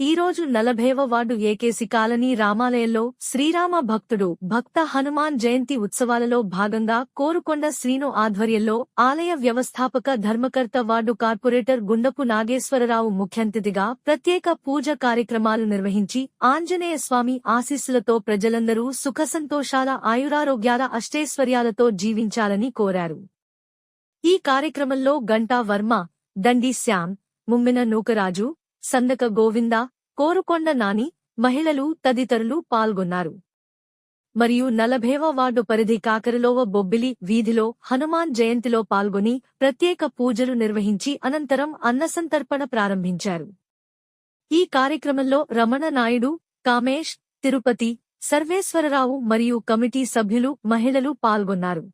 ఈరోజు నలభైవ ward ఏకేసి colony రామాలయంలో శ్రీరామ భక్తుడు భక్త హనుమాన్ జయంతి ఉత్సవాలలో భాగంగా కోరుకొండ శ్రీను ఆధ్వర్యంలో ఆలయ వ్యవస్థాపక ధర్మకర్త వార్డు కార్పొరేటర్ గుండపు నాగేశ్వరరావు ముఖ్యంతిథిగా ప్రత్యేక పూజ కార్యక్రమాలు నిర్వహించి ఆంజనేయ స్వామి ఆశీస్సులతో ప్రజలందరూ సుఖసంతోషాల ఆయురారోగ్యాల అష్టైశ్వర్యాలతో జీవించాలని కోరారు. ఈ కార్యక్రమంలో గంటా వర్మ దండి శ్యామ్ ముమ్మిన నూకరాజు సందక గోవింద కోరుకొండ నాని మహిళలు తదితరులు పాల్గొన్నారు. మరియు నలభైవ వార్డు పరిధి కాకరలోవ బొబ్బిలి వీధిలో హనుమాన్ జయంతిలో పాల్గొని ప్రత్యేక పూజలు నిర్వహించి అనంతరం అన్నసంతర్పణ ప్రారంభించారు. ఈ కార్యక్రమంలో రమణ నాయుడు కామేష్ తిరుపతి సర్వేశ్వరరావు మరియు కమిటీ సభ్యులు మహిళలు పాల్గొన్నారు.